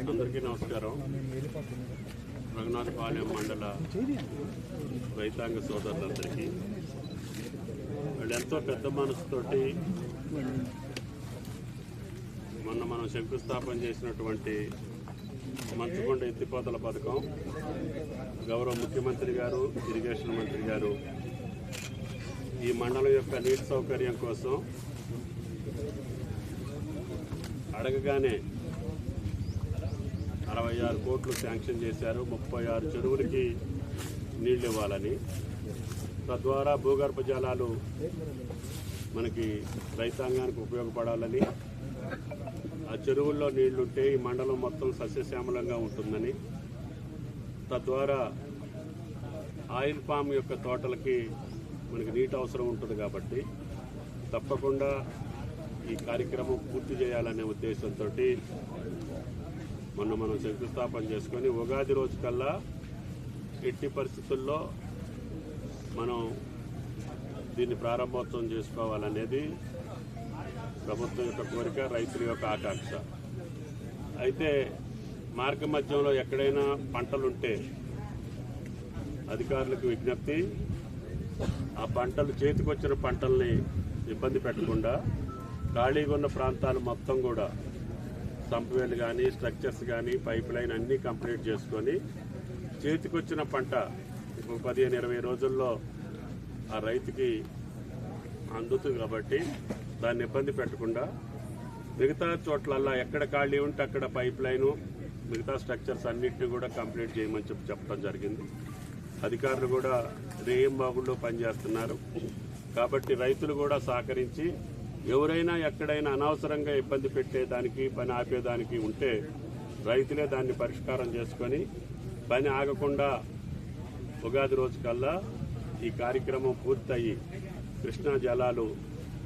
అందరికీ నమస్కారం. రఘునాథపాలెం మండల రైతాంగ సోదరులందరికీ. వాళ్ళు ఎంతో పెద్ద మనసుతోటి మొన్న మనం శంకుస్థాపన చేసినటువంటి మంచుకొండ ఎత్తిపోతల పథకం గౌరవ ముఖ్యమంత్రి గారు ఇరిగేషన్ మంత్రి గారు ఈ మండలం యొక్క నీటి సౌకర్యం కోసం అడగగానే అరవై ఆరు కోట్లు శాంక్షన్ చేశారు. ముప్పై ఆరు చెరువులకి నీళ్ళు ఇవ్వాలని. తద్వారా భూగర్భ జలాలు మనకి రైతాంగానికి ఉపయోగపడాలని. ఆ చెరువుల్లో నీళ్ళుంటే ఈ మండలం మొత్తం సస్యశ్యామలంగా ఉంటుందని. తద్వారా ఆయిల్ పామ్ యొక్క తోటలకి మనకి నీటి అవసరం ఉంటుంది కాబట్టి తప్పకుండా ఈ కార్యక్రమం పూర్తి చేయాలనే ఉద్దేశంతో మొన్న మనం శంకుస్థాపన చేసుకొని ఉగాది రోజు కల్లా ఎట్టి పరిస్థితుల్లో మనం దీన్ని ప్రారంభోత్సవం చేసుకోవాలనేది ప్రభుత్వం యొక్క కోరిక రైతుల యొక్క ఆకాంక్ష. అయితే మార్గ మధ్యంలో ఎక్కడైనా పంటలుంటే అధికారులకు విజ్ఞప్తి ఆ పంటలు చేతికొచ్చిన పంటల్ని ఇబ్బంది పెట్టకుండా ఖాళీగా ఉన్న ప్రాంతాలు మొత్తం కూడా సంపవేలు కానీ స్ట్రక్చర్స్ కానీ పైప్ లైన్ అన్నీ కంప్లీట్ చేసుకొని చేతికొచ్చిన పంట ఇప్పుడు పదిహేను ఇరవై రోజుల్లో ఆ రైతుకి అందుతుంది కాబట్టి దాన్ని ఇబ్బంది పెట్టకుండా మిగతా చోట్లల్లా ఎక్కడ ఖాళీ ఉంటే అక్కడ పైప్ లైను మిగతా స్ట్రక్చర్స్ అన్నింటినీ కూడా కంప్లీట్ చేయమని చెప్పి చెప్పడం జరిగింది. అధికారులు కూడా రేయం బాగుల్లో పనిచేస్తున్నారు. కాబట్టి రైతులు కూడా సహకరించి ఎవరైనా ఎక్కడైనా అనవసరంగా ఇబ్బంది పెట్టేదానికి పని ఆపేదానికి ఉంటే రైతులే దాన్ని పరిష్కారం చేసుకొని పని ఆగకుండా ఉగాది రోజుకల్లా ఈ కార్యక్రమం పూర్తయి కృష్ణా జలాలు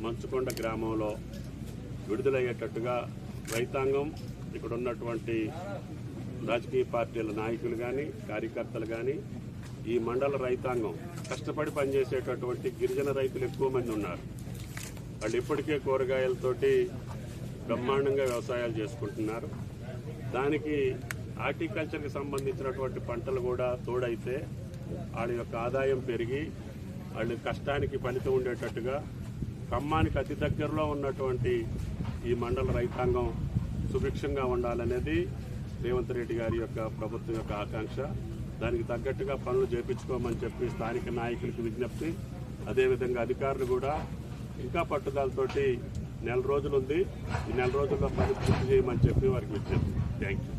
మంచుకొండ గ్రామంలో విడుదలయ్యేటట్టుగా రైతాంగం ఇక్కడ ఉన్నటువంటి రాజకీయ పార్టీల నాయకులు కానీ కార్యకర్తలు కానీ ఈ మండల రైతాంగం కష్టపడి పనిచేసేటటువంటి గిరిజన రైతులు ఎక్కువ మంది ఉన్నారు. వాళ్ళు ఇప్పటికే కూరగాయలతోటి బ్రహ్మాండంగా వ్యవసాయాలు చేసుకుంటున్నారు. దానికి హార్టికల్చర్కి సంబంధించినటువంటి పంటలు కూడా తోడైతే వాళ్ళ యొక్క ఆదాయం పెరిగి వాళ్ళ కష్టానికి ఫలితం ఉండేటట్టుగా ఖమ్మానికి అతి దగ్గరలో ఉన్నటువంటి ఈ మండల రైతాంగం సుభిక్షంగా ఉండాలనేది రేవంత్ రెడ్డి గారి యొక్క ప్రభుత్వం యొక్క ఆకాంక్ష. దానికి తగ్గట్టుగా పనులు చేపించుకోమని చెప్పి స్థానిక నాయకులకు విజ్ఞప్తి. అదేవిధంగా అధికారులు కూడా ఇంకా పట్టుదలతోటి నెల రోజులు ఉంది. ఈ నెల రోజుల్లో పని పూర్తి చేయమని చెప్పి వారికి విజ్ఞప్తి. Thank you